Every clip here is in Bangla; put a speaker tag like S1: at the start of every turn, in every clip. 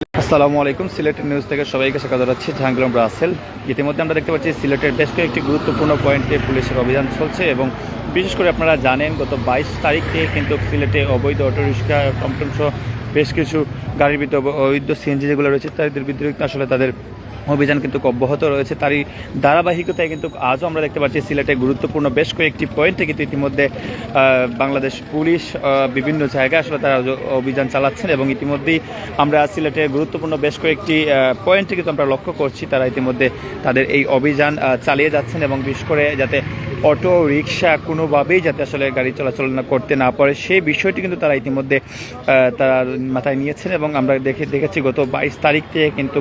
S1: আসসালামু আলাইকুম। সিলেটের নিউজ থেকে সবাইকে স্বাগত জানাচ্ছি। জাহাঙ্গীরম রাসেল ইতিমধ্যে আমরা দেখতে পাচ্ছি সিলেটের বেশ কয়েকটি গুরুত্বপূর্ণ পয়েন্টে পুলিশের অভিযান চলছে এবং বিশেষ করে আপনারা জানেন, গত বাইশ তারিখ থেকে কিন্তু সিলেটে অবৈধ অটোরিক্সা টমটম সহ বেশ কিছু গাড়ির ভিতরে অবৈধ সিএনজি যেগুলো রয়েছে, তাদের বিরুদ্ধে আসলে তাদের অভিযান কিন্তু অব্যাহত রয়েছে। তারই ধারাবাহিকতায় কিন্তু আজও আমরা দেখতে পাচ্ছি সিলেটে গুরুত্বপূর্ণ বেশ কয়েকটি পয়েন্টে কিন্তু ইতিমধ্যে বাংলাদেশ পুলিশ বিভিন্ন জায়গায় আসলে তারা অভিযান চালাচ্ছেন এবং ইতিমধ্যেই আমরা সিলেটে গুরুত্বপূর্ণ বেশ কয়েকটি পয়েন্টে কিন্তু আমরা লক্ষ্য করছি। তারা ইতিমধ্যে তাদের এই অভিযান চালিয়ে যাচ্ছেন এবং বিশেষ করে যাতে অটো রিক্সা কোনোভাবেই যাতে আসলে গাড়ি চলাচল না করতে না পারে, সেই বিষয়টি কিন্তু তারা ইতিমধ্যে তারা মাথায় নিয়েছেন এবং আমরা দেখে, দেখেছি গত বাইশ তারিখ থেকে কিন্তু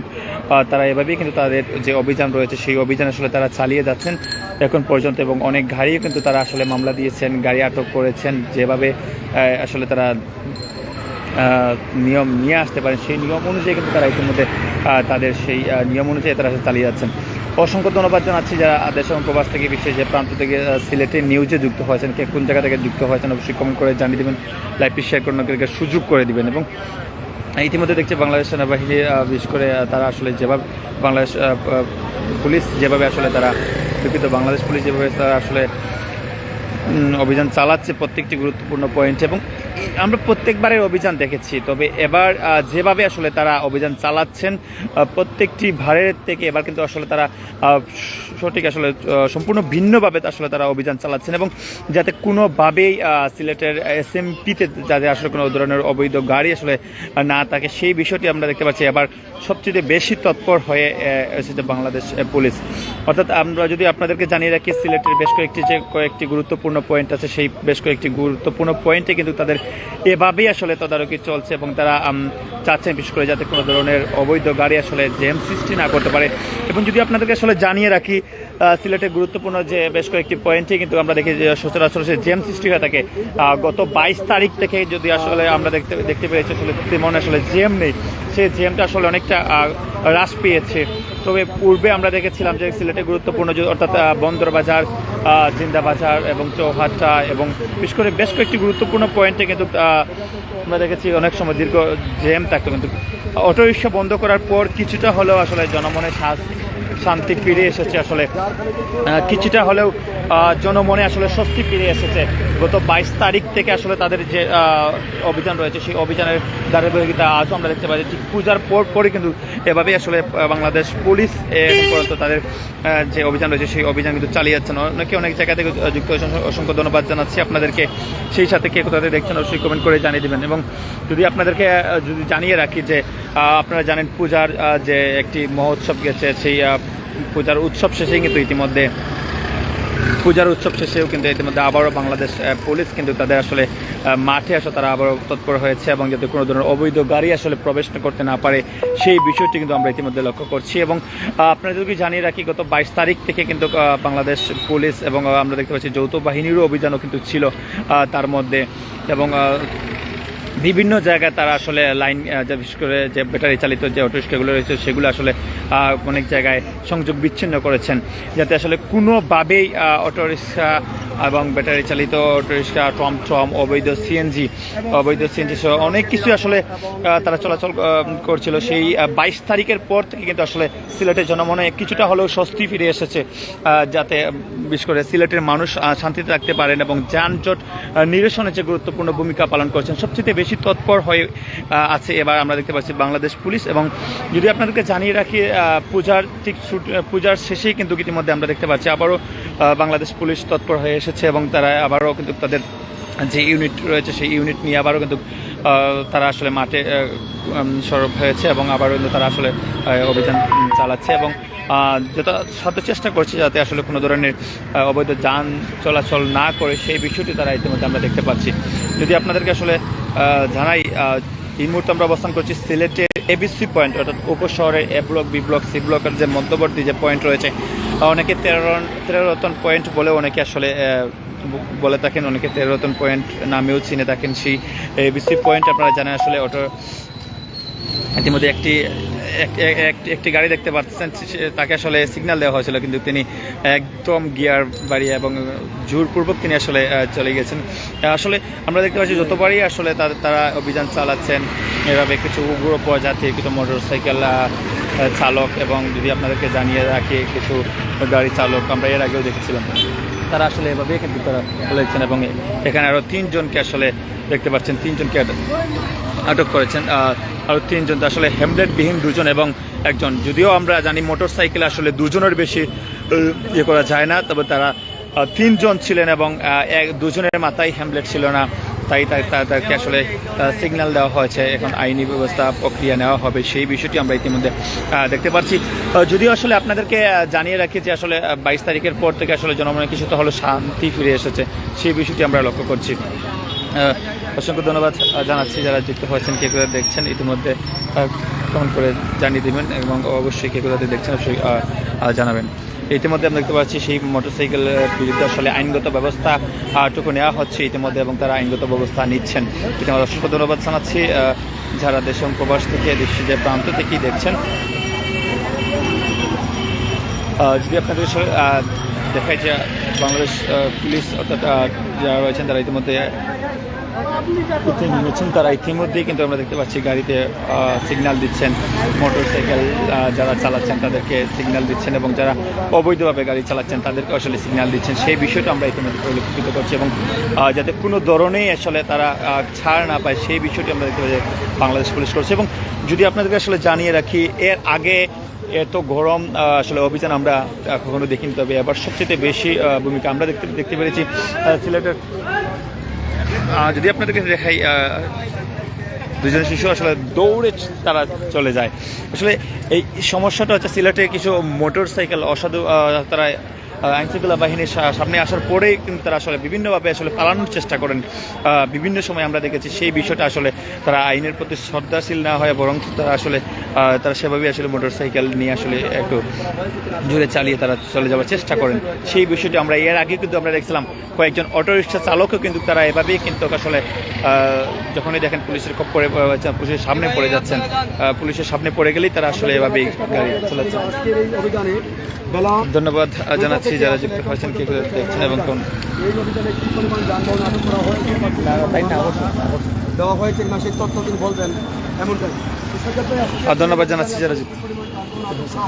S1: তারা এভাবেই কিন্তু তাদের যে অভিযান রয়েছে, সেই অভিযান আসলে তারা চালিয়ে যাচ্ছেন এখন পর্যন্ত এবং অনেক গাড়িও কিন্তু তারা আসলে মামলা দিয়েছেন, গাড়ি আটক করেছেন, যেভাবে আসলে তারা নিয়ম নিয়ে আসতে পারেন, সেই নিয়ম অনুযায়ী কিন্তু তারা ইতিমধ্যে তাদের সেই নিয়ম অনুযায়ী তারা চালিয়ে যাচ্ছেন। অসংখ্য ধন্যবাদ জানাচ্ছি যারা দেশ এবং প্রবাস থেকে বিশ্বের যে প্রান্ত থেকে সিলেটে নিউজে যুক্ত হয়েছেন, কে কোন জায়গা থেকে যুক্ত হয়েছেন, অবশ্যই কমেন্ট করে জানিয়ে দেবেন লাইভটি শেয়ার করে সুযোগ করে দিবেন। এবং ইতিমধ্যে দেখছি বাংলাদেশ সেনাবাহিনী বিশেষ করে তারা আসলে যেভাবে বাংলাদেশ পুলিশ যেভাবে আসলে তারা দুঃখিত, বাংলাদেশ পুলিশ যেভাবে তারা আসলে অভিযান চালাচ্ছে প্রত্যেকটি গুরুত্বপূর্ণ পয়েন্ট এবং আমরা প্রত্যেকবারের অভিযান দেখেছি, তবে এবার যেভাবে আসলে তারা অভিযান চালাচ্ছেন প্রত্যেকটি ভারের থেকে এবার কিন্তু আসলে তারা সঠিক আসলে সম্পূর্ণ ভিন্নভাবে আসলে তারা অভিযান চালাচ্ছেন এবং যাতে কোনোভাবেই সিলেটের এসএমপিতে যাতে আসলে কোনো ধরনের অবৈধ গাড়ি আসলে না থাকে, সেই বিষয়টি আমরা দেখতে পাচ্ছি। এবার সবচেয়ে বেশি তৎপর হয়ে এসেছে বাংলাদেশ পুলিশ। অর্থাৎ আমরা যদি আপনাদেরকে জানিয়ে রাখি, সিলেটের বেশ কয়েকটি যে, কয়েকটি গুরুত্বপূর্ণ পয়েন্ট আছে, সেই বেশ কয়েকটি গুরুত্বপূর্ণ পয়েন্টে কিন্তু তাদের এভাবেই আসলে তদারকি চলছে এবং তারা চাচ্ছেন বিশেষ করে যাতে কোনো ধরনের অবৈধ গাড়ি আসলে জ্যাম সৃষ্টি না করতে পারে। এবং যদি আপনাদেরকে আসলে জানিয়ে রাখি আহ, সিলেটের গুরুত্বপূর্ণ যে বেশ কয়েকটি পয়েন্টে কিন্তু আমরা দেখি যে সচরাচর সে জ্যাম সৃষ্টি হয়ে থাকে। গত বাইশ তারিখ থেকে যদি আসলে আমরা দেখতে দেখতে পেয়েছি আসলে তেমন আসলে জেম নেই। সেই জেমটা আসলে অনেকটা হ্রাস পেয়েছে। তবে পূর্বে আমরা দেখেছিলাম যে সিলেটে গুরুত্বপূর্ণ অর্থাৎ বন্দর বাজার আহ, জিন্দা বাজার এবং চৌহাট্টা এবং বিশেষ করে বেশ কয়েকটি গুরুত্বপূর্ণ পয়েন্টে কিন্তু আমরা দেখেছি অনেক সময় দীর্ঘ জ্যাম থাকতো। কিন্তু অটোরিক্সা বন্ধ করার পর কিছুটা হলেও আসলে জনমনে শ্বাস- শান্তি ফিরে এসেছে আসলে। কিছুটা হলেও জনমনে আসলে স্বস্তি ফিরে এসেছে। গত বাইশ তারিখ থেকে আসলে তাদের যে অভিযান রয়েছে, সেই অভিযানের ধারাবাহিকতা আজও আমরা দেখতে পাচ্ছি। ঠিক পূজার পর পরই কিন্তু এভাবেই আসলে বাংলাদেশ পুলিশ পর্যন্ত তাদের যে অভিযান রয়েছে, সেই অভিযান কিন্তু চালিয়ে যাচ্ছেন অনেকে অনেক জায়গা থেকে যুক্ত অসংখ্য ধন্যবাদ জানাচ্ছি আপনাদেরকে। সেই সাথে কে কোথাতে দেখছেন, অবশ্যই কমেন্ট করে জানিয়ে দেবেন। এবং যদি আপনাদেরকে যদি জানিয়ে রাখি যে আপনারা জানেন পূজার যে একটি মহোৎসব গেছে, সেই পূজার উৎসব শেষে কিন্তু ইতিমধ্যে পূজার উৎসব শেষেও কিন্তু ইতিমধ্যে আবারও বাংলাদেশ পুলিশ কিন্তু তাদের আসলে মাঠে আসলে তারা আবারও তৎপর হয়েছে এবং যাতে কোনো ধরনের অবৈধ গাড়ি আসলে প্রবেশ করতে না পারে, সেই বিষয়টি কিন্তু আমরা ইতিমধ্যে লক্ষ্য করছি এবং আপনাদেরকে জানিয়ে রাখি, গত বাইশ তারিখ থেকে কিন্তু বাংলাদেশ পুলিশ এবং আমরা দেখতে পাচ্ছি যৌথ বাহিনীরও অভিযানও কিন্তু ছিল তার মধ্যে এবং বিভিন্ন জায়গায় তারা আসলে লাইন বিশেষ করে যে ব্যাটারি চালিত যে অটোরিক্সাগুলো রয়েছে, সেগুলো আসলে অনেক জায়গায় সংযোগ বিচ্ছিন্ন করেছেন। যাতে আসলে কোনোভাবেই অটোরিক্সা এবং ব্যাটারি চালিত অটোরিক্সা টমটম অবৈধ সিএনজি অবৈধ সিএনজি সহ অনেক কিছু আসলে তারা চলাচল করছিল। সেই বাইশ তারিখের পর থেকে কিন্তু আসলে সিলেটের জনমনে কিছুটা হলেও স্বস্তি ফিরে এসেছে যাতে বিশেষ করে সিলেটের মানুষ শান্তিতে থাকতে পারেন এবং যানজট নিরসনে যে গুরুত্বপূর্ণ ভূমিকা পালন করছেন, সবচেয়ে বেশি তৎপর হয়ে আছে এবার আমরা দেখতে পাচ্ছি বাংলাদেশ পুলিশ এবং যদি আপনাদেরকে জানিয়ে রাখি পূজার ঠিক পূজার শেষেই কিন্তু ইতিমধ্যে আমরা দেখতে পাচ্ছি আবারও বাংলাদেশ পুলিশ তৎপর হয়ে এসেছে এবং তারা আবারও কিন্তু তাদের যে ইউনিট রয়েছে সেই ইউনিট নিয়ে আবারও কিন্তু তারা আসলে মাঠে সরব হয়েছে এবং আবারও কিন্তু তারা আসলে অভিযান চালাচ্ছে এবং আহ, যথা চেষ্টা করছে যাতে আসলে কোনো ধরনের অবৈধ যান চলাচল না করে সেই বিষয়টি তারা ইতিমধ্যে আমরা দেখতে পাচ্ছি। যদি আপনাদেরকে আসলে জানাই এই মুহূর্তে আমরা অবস্থান করছি সিলেটের এবিসি পয়েন্ট অর্থাৎ উপশহরের A block B block C ব্লকের যে মধ্যবর্তী যে পয়েন্ট রয়েছে অনেকে তেরো তেরো রতন পয়েন্ট বলে অনেকে আসলে বলে থাকেন, অনেকে তেরো রতন পয়েন্ট নামেও চিনে থাকেন সেই এবিসি পয়েন্ট আপনারা জানেন আসলে অটো, ইতিমধ্যে একটি, এক- এক- এক- একটি গাড়ি দেখতে পাচ্ছেন তাকে আসলে সিগন্যাল দেওয়া হয়েছিল, কিন্তু তিনি একদম গিয়ার বাড়িয়ে এবং জোরপূর্বক তিনি আসলে চলে গেছেন। আসলে আমরা দেখতে পাচ্ছি যতবারই আসলে তার- অভিযান চালাচ্ছেন, এভাবে কিছু উগ্র প্রজাতির কিছু মোটর সাইকেল চালক এবং যদি আপনাদেরকে জানিয়ে রাখি, কিছু গাড়ি চালক, আমরা এর আগেও দেখেছিলাম। তারা আসলে এভাবে কিন্তু তারা চলেছেন এবং এখানে আরও তিনজনকে আসলে দেখতে পাচ্ছেন, তিনজনকে আটক করেছেন। আরও তিনজন, আসলে হেমলেটবিহীন দুজন এবং একজন। যদিও আমরা জানি মোটর সাইকেল আসলে দুজনের বেশি ইয়ে করা যায় না, তবে তারা তিনজন ছিলেন এবং এক দুজনের মাথায় হ্যামলেট ছিল না। তাই তাদেরকে আসলে সিগন্যাল দেওয়া হয়েছে। এখন আইনি ব্যবস্থা, প্রক্রিয়া নেওয়া হবে। সেই বিষয়টি আমরা ইতিমধ্যে দেখতে পাচ্ছি। যদিও আসলে আপনাদেরকে জানিয়ে রাখি যে আসলে বাইশ তারিখের পর থেকে আসলে জনমনে কিছুটা হলো শান্তি ফিরে এসেছে। সেই বিষয়টি আমরা লক্ষ্য করছি। অসংখ্য ধন্যবাদ জানাচ্ছি যারা যুক্ত হয়েছেন, কে কোথায় দেখছেন ইতিমধ্যে কমেন্ট করে জানিয়ে দেবেন এবং অবশ্যই কে কোথাতে দেখছেন, অবশ্যই জানাবেন। ইতিমধ্যে আমরা দেখতে পাচ্ছি সেই মোটরসাইকেলের বিরুদ্ধে আসলে আইনগত ব্যবস্থা টুকু নেওয়া হচ্ছে। ইতিমধ্যে এবং তারা আইনগত ব্যবস্থা নিচ্ছেন। ইতিমধ্যে অসংখ্য ধন্যবাদ জানাচ্ছি যারা দেশ প্রবাস থেকে দেশের যে প্রান্ত থেকেই দেখছেন। যদি আপনাদের দেখায় যে বাংলাদেশ পুলিশ অর্থাৎ যারা রয়েছেন, তারা ইতিমধ্যে উঠে তারা ইতিমধ্যেই কিন্তু আমরা দেখতে পাচ্ছি, গাড়িতে সিগন্যাল দিচ্ছেন মোটর সাইকেল যারা চালাচ্ছেন তাদেরকে সিগন্যাল দিচ্ছেন এবং যারা অবৈধভাবে গাড়ি চালাচ্ছেন তাদেরকে আসলে সিগন্যাল দিচ্ছেন। সেই বিষয়টা আমরা ইতিমধ্যে পরিলক্ষিত করছি এবং যাতে কোনো ধরনেই আসলে তারা ছাড় না পায় সেই বিষয়টি আমরা দেখতে পাচ্ছি, বাংলাদেশ পুলিশ করছে। এবং যদি আপনাদেরকে আসলে জানিয়ে রাখি, এর আগে এত গরম আসলে অভিযান আমরা কখনো দেখিনি। তবে এবার সবচেয়ে বেশি ভূমিকা আমরা দেখতে দেখতে পেরেছি সিলেটের যদি আপনাদেরকে দেখাই দুজন শিশু আসলে দৌড়ে তারা চলে যায়। আসলে এই সমস্যাটা হচ্ছে সিলেটে কিছু মোটর সাইকেল অসাধু তারা আইন শৃঙ্খলা বাহিনীর সামনে আসার পরেই কিন্তু তারা আসলে বিভিন্নভাবে আসলে পালানোর চেষ্টা করেন। বিভিন্ন সময় আমরা দেখেছি সেই বিষয়টা আসলে তারা আইনের প্রতি শ্রদ্ধাশীল না হয় বরং তারা আসলে তারা সেভাবেই আসলে মোটর সাইকেল নিয়ে আসলে একটু জুড়ে চালিয়ে তারা চলে যাওয়ার চেষ্টা করেন। সেই বিষয়টি আমরা এর আগে কিন্তু আমরা দেখছিলাম। কয়েকজন অটোরিকশা চালকও কিন্তু তারা এভাবেই কিন্তু আসলে যখনই দেখেন পুলিশের খপ্পরে আহ, পুলিশের সামনে পড়ে যাচ্ছেন পুলিশের সামনে পড়ে গেলেই তারা আসলে এভাবেই গাড়ি চালাচ্ছেন ধন্যবাদ জানাচ্ছি যারা যুক্ত হয়েছেন কে করে দেখছেন এবং কোন
S2: এই অভিযানে কি পরিমাণ যানবাহন আটক করা হয়েছে বা দেওয়া হয়েছে কিনা সেই তথ্য তিনি বলবেন। এমনটাই।
S1: ধন্যবাদ জানাচ্ছি যারা যুক্ত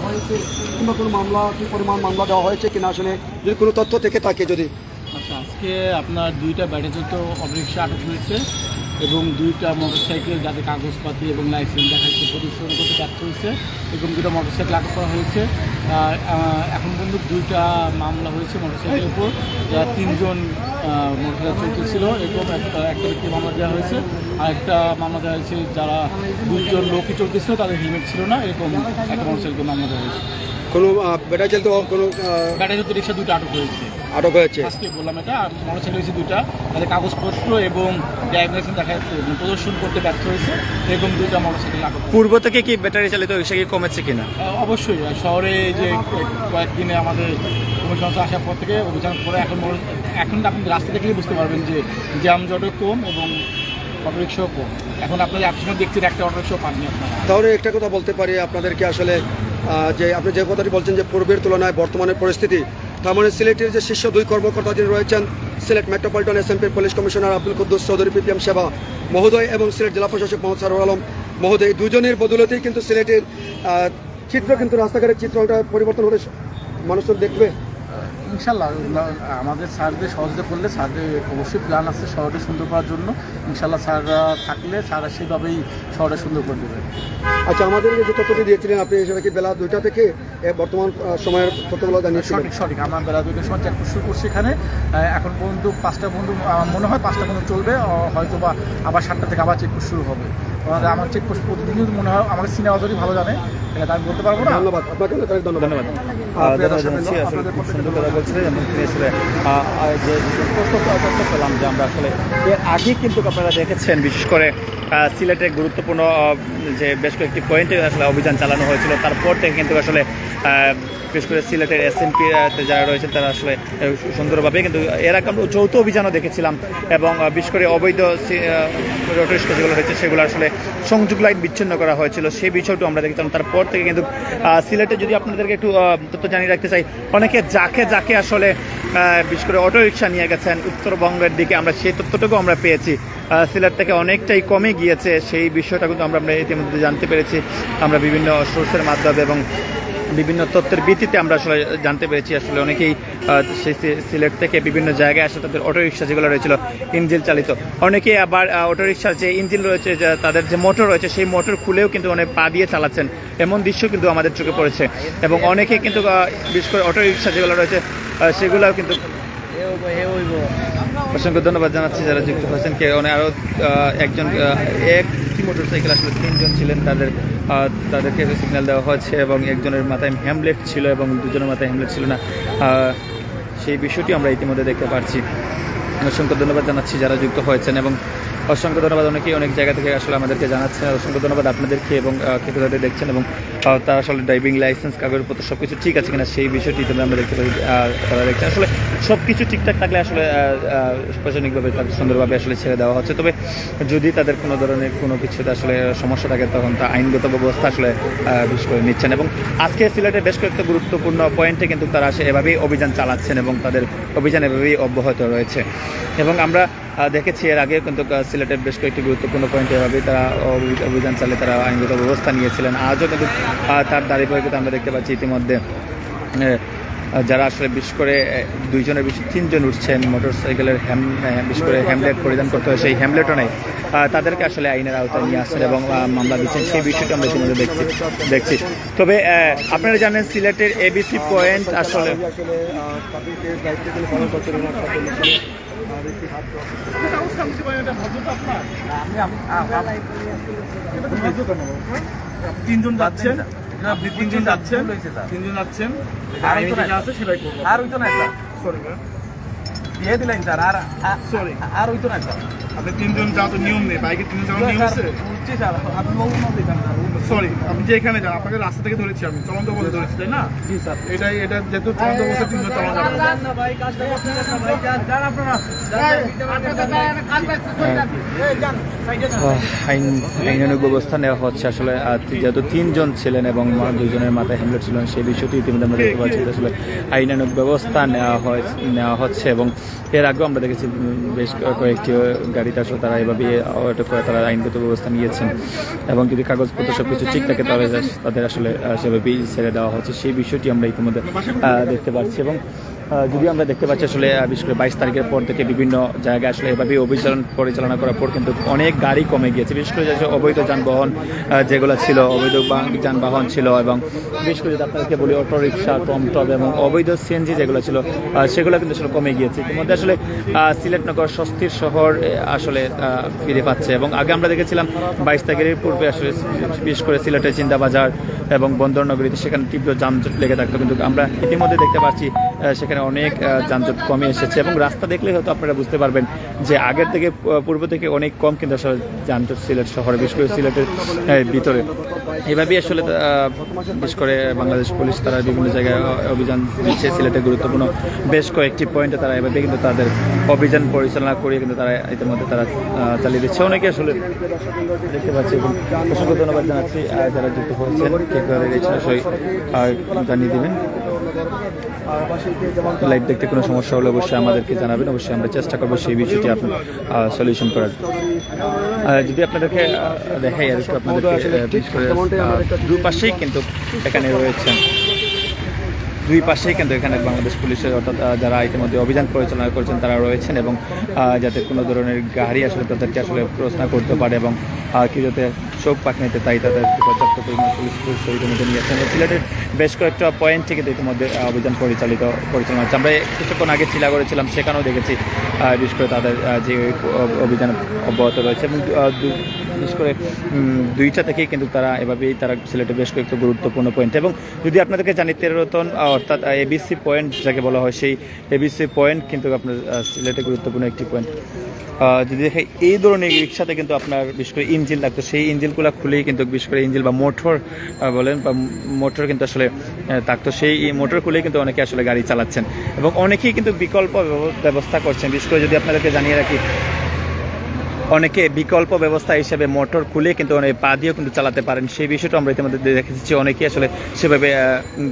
S2: হয়েছে কিংবা কোনো মামলা কি পরিমাণ মামলা দেওয়া হয়েছে কিনা আসলে যদি কোনো তথ্য থেকে থাকে যদি।
S3: আচ্ছা আজকে আপনার দুইটা ব্যাটারিযুক্ত অটোরিক্সা আটক হয়েছে। এবং দুইটা মোটরসাইকেল যাদের কাগজপাতি এবং লাইসেন্স দেখাচ্ছে প্রদর্শন করতে ব্যর্থ হয়েছে এরকম দুটো মোটরসাইকেল আটক করা হয়েছে। এখন পর্যন্ত দুইটা মামলা হয়েছে মোটরসাইকেলের উপর। যারা তিনজন মোটরসাইকেল চলতেছিল এরকম একটা একটা ব্যক্তি মামলা দেওয়া হয়েছে। আর একটা মামলা দেওয়া হয়েছে যারা দুজন লোকই চলতেছিল তাদের হেলমেট ছিল না এরকম একটা মোটরসাইকেল মামলা দেওয়া হয়েছে।
S2: কোনো ব্যাটারি চালিত কোনো ব্যাটারি
S3: ব্যাটারিযুক্ত রিক্সা দুটো আটক হয়েছে।
S2: আটক হয়েছে।
S3: আজকে বললাম এটা মোটরসাইকেল হয়েছে দুইটা। তাদের কাগজপত্র এবং লাইসেন্স দেখা প্রদর্শন করতে ব্যর্থ হয়েছে এরকম দুইটা মোটরসাইকেল আটক
S1: পূর্ব থেকে কি ব্যাটারি চালিত রিক্সা কি কমেছে কিনা?
S3: অবশ্যই শহরে যে কয়েকদিনে আমাদের কমিশন আসার পর থেকে অভিযান করে এখন এখন আপনি রাস্তা দেখলেই বুঝতে পারবেন যে জ্যাম জটও কম এবং অটোরিক্সাও কম। এখন আপনারা এক সময় দেখছেন একটা অটোরিক্সাও পাননি আপনারা।
S2: তাহলে একটা কথা বলতে পারি আপনাদেরকে আসলে যে আপনি যে কথাটি বলছেন যে পূর্বের তুলনায় বর্তমানের পরিস্থিতি তার মানে সিলেটের যে শীর্ষ দুই কর্মকর্তা যিনি রয়েছেন, Sylhet metropolitan এসএমপির police commissioner Abdul Kuddus Chowdhury PPM সেবা মহোদয় এবং সিলেট জেলা প্রশাসক মোহাম্মদ সারুর আলম মহোদয় দুজনের বদলতেই কিন্তু সিলেটের চিত্র কিন্তু রাস্তাঘাটের চিত্রটা পরিবর্তন হলে মানুষজন দেখবে।
S3: ইনশাল্লাহ আমাদের স্যারদের সহজে করলে স্যারদের অবশ্যই প্ল্যান আছে শহরটা সুন্দর করার জন্য। ইনশাল্লাহ স্যাররা থাকলে স্যাররা সেভাবেই শহরটা সুন্দর করে দেবে।
S2: আচ্ছা আমাদের যে তথ্যটি দিয়েছিলেন আপনি সেটা কি বেলা দুইটা থেকে বর্তমান সময়ের তথ্যগুলো জানিয়েছিলেন?
S3: সঠিক সঠিক আমরা বেলা দুইটার সময় চেকপোস্ট শুরু করছি এখানে। এখন পর্যন্ত পাঁচটা পর্যন্ত মনে হয় পাঁচটা পর্যন্ত চলবে হয়তো বা আবার সাতটা থেকে আবার চেকপোস্ট শুরু হবে। আমার চেকপোস্ট প্রতিদিনই মনে হয় আমাদের সিনেমা যদি ভালো জানে এটা আমি বলতে পারব না।
S2: ধন্যবাদ আপনাকে ধন্যবাদ।
S1: যে পেলাম আমরা আসলে এর আগে কিন্তু আপনারা দেখেছেন বিশেষ করে সিলেটের গুরুত্বপূর্ণ যে বেশ কয়েকটি পয়েন্টে আসলে অভিযান চালানো হয়েছিল তারপর থেকে কিন্তু আসলে আহ, বিশেষ করে সিলেটের এস এম যারা রয়েছেন, তারা আসলে সুন্দরভাবে কিন্তু এর আগে আমরা যৌথ অভিযানও দেখেছিলাম এবং বিশেষ করে অবৈধ রিক্সা যেগুলো রয়েছে, সেগুলো আসলে সংযোগ লাইন বিচ্ছিন্ন করা হয়েছিল। সেই বিষয়টা আমরা দেখেছিলাম। তারপর থেকে কিন্তু সিলেটে যদি আপনাদেরকে একটু তথ্য জানিয়ে রাখতে চাই, অনেকে যাকে যাকে আসলে বিশেষ করে অটো রিক্সা নিয়ে গেছেন, উত্তরবঙ্গের দিকে আমরা সেই তথ্যটুকু আমরা পেয়েছি। সিলেট থেকে অনেকটাই কমে গিয়েছে, সেই বিষয়টা কিন্তু আমরা ইতিমধ্যে জানতে পেরেছি। আমরা বিভিন্ন সোর্সের মাধ্যমে এবং বিভিন্ন তথ্যের ভিত্তিতে আমরা আসলে জানতে পেরেছি, আসলে অনেকেই সেই সিলেট থেকে বিভিন্ন জায়গায় আসে তাদের অটো রিক্সা যেগুলো রয়েছিল ইঞ্জিন চালিত। অনেকেই আবার অটো রিক্সার যে ইঞ্জিন রয়েছে তাদের যে মোটর রয়েছে, সেই মোটর খুলেও কিন্তু অনেক পা দিয়ে চালাচ্ছেন। এমন দৃশ্য কিন্তু আমাদের চোখে পড়েছে। এবং অনেকে কিন্তু বিশেষ করে অটো রিক্সা যেগুলো রয়েছে সেগুলোও কিন্তু অসংখ্য ধন্যবাদ জানাচ্ছি যারা যুক্ত হয়েছেন। কে অনেক আরও একজন একটি মোটরসাইকেল আসলে তিনজন ছিলেন তাদের তাদেরকে সিগন্যাল দেওয়া হয়েছে এবং একজনের মাথায় হ্যামলেট ছিল এবং দুজনের মাথায় হ্যামলেট ছিল না। সেই বিষয়টি আমরা ইতিমধ্যে দেখতে পাচ্ছি অসংখ্য ধন্যবাদ জানাচ্ছি যারা যুক্ত হয়েছেন এবং অসংখ্য ধন্যবাদ। অনেকেই অনেক জায়গা থেকে আসলে আমাদেরকে জানাচ্ছেন। অসংখ্য ধন্যবাদ আপনাদেরকে এবং কে কোথাতে দেখছেন এবং তারা আসলে ড্রাইভিং লাইসেন্স কাগজপত্র সব কিছু ঠিক আছে কিনা সেই বিষয়টি তুমি আমরা দেখতে পাই তারা দেখছেন আসলে সব কিছু ঠিকঠাক থাকলে আসলে প্রশাসনিকভাবে তাদের সুন্দরভাবে আসলে ছেড়ে দেওয়া হচ্ছে। তবে যদি তাদের কোনো ধরনের কোনো কিছুতে আসলে সমস্যা থাকে, তখন তা আইনগত ব্যবস্থা আসলে বিশেষ করে নিচ্ছেন এবং আজকে সিলেটে বেশ কয়েকটা গুরুত্বপূর্ণ পয়েন্টে কিন্তু তারা এভাবেই অভিযান চালাচ্ছেন এবং তাদের অভিযান এভাবেই অব্যাহত রয়েছে। এবং আমরা দেখেছি এর আগে কিন্তু সিলেটের বেশ কয়েকটি গুরুত্বপূর্ণ পয়েন্ট এভাবেই তারা অভিযান চালিয়ে তারা আইনগত ব্যবস্থা নিয়েছিলেন। আজও কিন্তু তার দাঁড়িয়ে কিন্তু আমরা দেখতে পাচ্ছি ইতিমধ্যে যারা আসলে বিশেষ করে দুইজনের বেশি, তিনজন উঠছেন মোটর সাইকেলের হ্যাম বিশেষ করে হ্যামলেট পরিধান করতে হয়। সেই হ্যামলেটও নেই। তাদেরকে আসলে আইনের আওতায় নিয়ে আসছেন এবং মামলা দিচ্ছেন। সেই বিষয়টি আমরা ইতিমধ্যে দেখছি দেখছি। তবে আপনারা জানেন সিলেটের এবিসি পয়েন্ট আসলে
S3: তিনজন যাচ্ছেন তিনজন যাচ্ছেন তিনজন যাচ্ছেন
S4: আর
S3: ওই
S4: তো না
S3: সরি
S4: দিয়ে দিলেন স্যার আর
S3: সরি
S4: আর হইতো না স্যার
S3: আপনি তিনজন যাওয়া তো নিয়ম নেই বাইকে তিনজন যাওয়ার নিয়ম আছে? সরি আপনি যে এখানে যান আপনাকে রাস্তা থেকে ধরেছি আমি চলন্ত বলে ধরেছি তাই না?
S4: জি
S3: এটাই এটা যেহেতু চলন্ত বসে তিনজন চালানো যাবে
S1: আইন আইনানুগ ব্যবস্থা নেওয়া হচ্ছে আসলে আর যেহেতু তিনজন ছিলেন এবং মা- দুইজনের মাথায় হ্যামলেট ছিলেন সেই বিষয়টি ইতিমধ্যে আমরা দেখতে পাচ্ছি আসলে আইনানুগ ব্যবস্থা নেওয়া হয় নেওয়া হচ্ছে এবং এর আগেও আমরা দেখেছি বেশ কয়েকটি গাড়িতে আসলে তারা এভাবে করে তারা আইনগত ব্যবস্থা নিয়েছেন। এবং যদি কাগজপত্র সব কিছু ঠিক থাকে, তাহলে তাদের আসলে সেভাবেই ছেড়ে দেওয়া হচ্ছে। সেই বিষয়টি আমরা ইতিমধ্যে দেখতে পাচ্ছি এবং আহ, যদি আমরা দেখতে পাচ্ছি আসলে বিশেষ করে বাইশ তারিখের পর থেকে বিভিন্ন জায়গায় আসলে এভাবে অভিযান পরিচালনা করার পর কিন্তু অনেক গাড়ি কমে গিয়েছে। বিশেষ করে যে অবৈধ যানবাহন যেগুলো ছিল অবৈধ যানবাহন ছিল এবং বিশেষ করে যদি আপনাদেরকে বলি অটো রিক্সা টমটম এবং অবৈধ সিএনজি যেগুলো ছিল সেগুলো কিন্তু আসলে কমে গিয়েছে। ইতিমধ্যে আসলে সিলেটনগর স্বস্তির শহর আসলে ফিরে পাচ্ছে এবং আগে আমরা দেখেছিলাম বাইশ তারিখের পূর্বে আসলে বিশেষ করে সিলেটের চিন্তাবাজার এবং বন্দরনগরীতে সেখানে তীব্র যানজট লেগে থাকতো। কিন্তু আমরা ইতিমধ্যে দেখতে পাচ্ছি সেখানে অনেক যানজট কমে এসেছে এবং রাস্তা দেখলে হয়তো আপনারা বুঝতে পারবেন যে আগের থেকে পূর্ব থেকে অনেক কম কিন্তু আসলে যানজট সিলেট শহরে বিশেষ করে সিলেটের ভিতরে। এভাবেই আসলে বিশেষ করে বাংলাদেশ পুলিশ তারা বিভিন্ন জায়গায় অভিযান দিচ্ছে। সিলেটের গুরুত্বপূর্ণ বেশ কয়েকটি পয়েন্টে তারা এভাবে কিন্তু তাদের অভিযান পরিচালনা করে কিন্তু তারা ইতিমধ্যে তারা চালিয়ে দিচ্ছে। অনেকে আসলে দেখতে পাচ্ছি এবং অসংখ্য ধন্যবাদ জানাচ্ছি যারা যুক্ত হয়েছেন। জানিয়ে দেবেন। লাইভ দেখতে কোনো সমস্যা হলে অবশ্যই আমাদেরকে জানাবেন। অবশ্যই আমরা চেষ্টা করব সেই বিষয়টি আপনার সলিউশন করার। যদি আপনাদেরকে দেখাই আর একটু আপনাদেরকে দুপাশেই কিন্তু এখানে রয়েছেন। দুই পাশেই কিন্তু এখানে বাংলাদেশ পুলিশের অর্থাৎ যারা ইতিমধ্যে অভিযান পরিচালনা করছেন তারা রয়েছেন এবং যাতে কোনো ধরনের গাড়ি আসলে তাদেরকে আসলে প্রশ্ন করতে পারে এবং কেউ যাতে চোখ পাক তাই তাদের পর্যাপ্ত পরিমাণ পুলিশ পুলিশ ইতিমধ্যে নিয়ে আসছেন সিলেটের বেশ কয়েকটা পয়েন্ট থেকে ইতিমধ্যে অভিযান পরিচালিত, পরিচালনা হচ্ছে। আমরা কিছুক্ষণ আগে চিলা করেছিলাম সেখানেও দেখেছি বিশেষ করে তাদের যে অভিযান অব্যাহত রয়েছে। এবং বিশেষ করে দুইটা থেকেই কিন্তু তারা এভাবেই তারা সিলেটে বেশ কয়েকটা গুরুত্বপূর্ণ পয়েন্ট এবং যদি আপনাদেরকে জানি, তেরোতন অর্থাৎ এবিসি পয়েন্ট যাকে বলা হয়, সেই এবিসি পয়েন্ট কিন্তু আপনার সিলেটে গুরুত্বপূর্ণ একটি পয়েন্ট যদি দেখে, এই ধরনের রিক্সাতে কিন্তু আপনার, বিশেষ করে ইঞ্জিন লাগতো। সেই ইঞ্জিনগুলো খুলেই কিন্তু বিশেষ করে ইঞ্জিন বা মোটর বলেন, বা মোটর কিন্তু আসলে থাকতো সেই মোটর খুলেই কিন্তু অনেকে আসলে গাড়ি চালাচ্ছেন এবং অনেকেই কিন্তু বিকল্প ব্যব- ব্যবস্থা করছেন। বিশেষ করে যদি আপনাদেরকে জানিয়ে রাখি, অনেকে বিকল্প ব্যবস্থা হিসেবে মোটর খুলে কিন্তু অনেক পা দিয়েও কিন্তু চালাতে পারেন। সেই বিষয়টা আমরা ইতিমধ্যে দেখেছি অনেকেই আসলে সেভাবে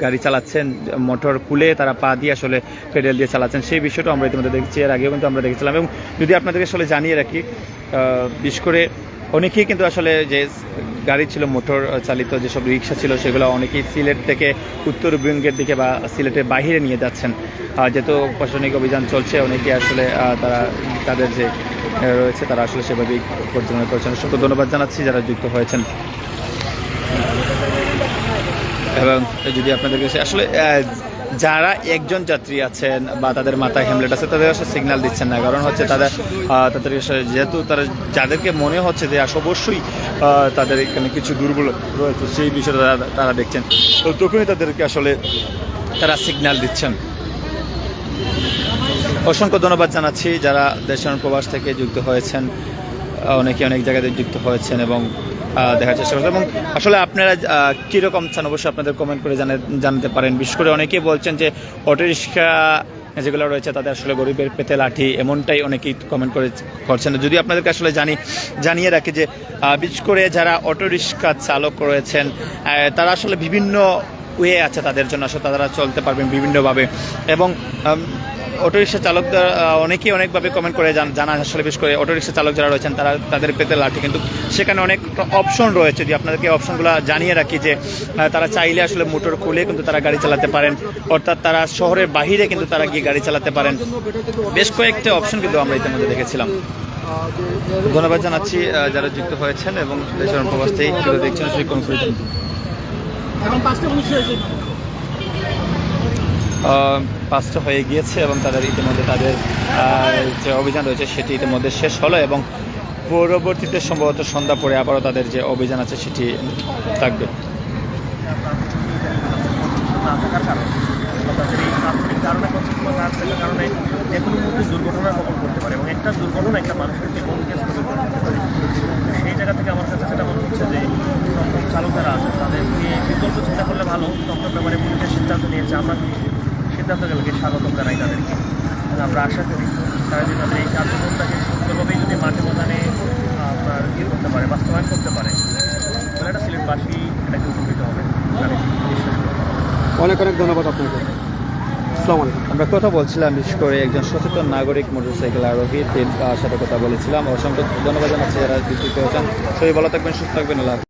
S1: গাড়ি চালাচ্ছেন, মোটর খুলে তারা পা দিয়ে আসলে পেডেল দিয়ে চালাচ্ছেন। সেই বিষয়টা আমরা ইতিমধ্যে দেখেছি। এর আগেও কিন্তু আমরা দেখেছিলাম এবং যদি আপনাদেরকে আসলে জানিয়ে রাখি বিশেষ করে অনেকেই কিন্তু আসলে যে গাড়ি ছিল, মোটর চালিত যেসব রিক্সা ছিল, সেগুলো অনেকেই সিলেট থেকে উত্তরবঙ্গের দিকে বা সিলেটের বাইরে নিয়ে যাচ্ছেন। যেহেতু প্রশাসনিক অভিযান চলছে, অনেকেই আসলে তারা তাদের যে রয়েছে, তারা আসলে সেভাবেই পরিচালনা করছেন। অসংখ্য ধন্যবাদ জানাচ্ছি যারা যুক্ত হয়েছেন। এবং যদি আপনাদেরকে আসলে যারা একজন যাত্রী আছেন বা তাদের মাথায় হেমলেট আছে, তাদের আসলে সিগন্যাল দিচ্ছেন না। কারণ হচ্ছে তাদের তাদের যেহেতু তারা, যাদেরকে মনে হচ্ছে যে অবশ্যই তাদের এখানে কিছু দুর্বল রয়েছে, সেই বিষয়টা তারা- তারা দেখছেন। তো তখনই তাদেরকে আসলে তারা সিগন্যাল দিচ্ছেন। অসংখ্য ধন্যবাদ জানাচ্ছি যারা দেশের প্রবাস থেকে যুক্ত হয়েছেন অনেকে অনেক জায়গাতে যুক্ত হয়েছেন এবং দেখার চেষ্টা করছেন এবং আসলে আপনারা কীরকম চান? অবশ্যই আপনাদের কমেন্ট করে জানা জানতে পারেন। বিশেষ করে অনেকেই বলছেন যে অটোরিক্সা যেগুলো রয়েছে, তাদের আসলে গরিবের পেতে লাঠি, এমনটাই অনেকেই কমেন্ট করে করছেন। যদি আপনাদেরকে আসলে জানি জানিয়ে রাখি যে বিশেষ করে যারা অটোরিক্সা চালক রয়েছেন তারা আসলে বিভিন্ন ওয়ে আছে তাদের জন্য। আসলে তারা চলতে পারবেন বিভিন্নভাবে। এবং আম, অটোরিক্সা চালকদের অনেকেই অনেকভাবে কমেন্ট করে জান- আসলে বিশেষ করে অটোরিক্সা চালক যারা রয়েছেন তারা তাদের পেতে লাঠি। কিন্তু সেখানে অনেক অপশন রয়েছে। যদি আপনাদেরকে অপশনগুলো জানিয়ে রাখি যে তারা চাইলে আসলে মোটর খুলে কিন্তু তারা গাড়ি চালাতে পারেন অর্থাৎ তারা শহরের বাহিরে কিন্তু তারা গিয়ে গাড়ি চালাতে পারেন। বেশ কয়েকটা অপশন কিন্তু আমরা ইতিমধ্যে দেখেছিলাম। ধন্যবাদ জানাচ্ছি যারা যুক্ত হয়েছেন এবং দেশের প্রবাস থেকে দেখছেন সেই কনফিউজ
S3: এখন পাঁচটা
S1: পাঁচটা হয়ে গিয়েছে এবং তাদের ইতিমধ্যে তাদের যে অভিযান রয়েছে সেটি ইতিমধ্যে শেষ হলো এবং পরবর্তীতে সম্ভবত সন্ধ্যা পরে আবারও তাদের যে অভিযান আছে সেটি থাকবে।
S4: থাকার কারণে করতে পারে এবং দুর্ঘটনা একটা সেই জায়গা থেকে আমার কাছে যেটা মনে হচ্ছে যে আছে তাদেরকে বিকল্প চিন্তা করলে ভালো, তখন ব্যাপারে পুলিশের সিদ্ধান্ত নিয়েছে। আমরা সিদ্ধান্তগুলোকে স্বাগত জানাই তাদেরকে। আমরা আশা করি তারা যদি তাদের এই কার্যক্রমটাকে সুন্দরভাবেই যদি মাঠে ময়দানে আপনার ইয়ে করতে পারে বাস্তবায়ন করতে পারে তাহলে একটা সিলেটবাসী এটাকে উপকৃত হবে।
S2: অনেক অনেক ধন্যবাদ আপনাকে।
S1: আমরা কথা বলছিলাম বিশেষ করে একজন সচেতন নাগরিক মোটরসাইকেল আরোহী তার সাথে কথা বলেছিলাম। অসংখ্য ধন্যবাদ জানাচ্ছি যারা যুক্ত হয়েছেন। সবাই ভালো থাকবেন সুস্থ থাকবেন আল্লাহ।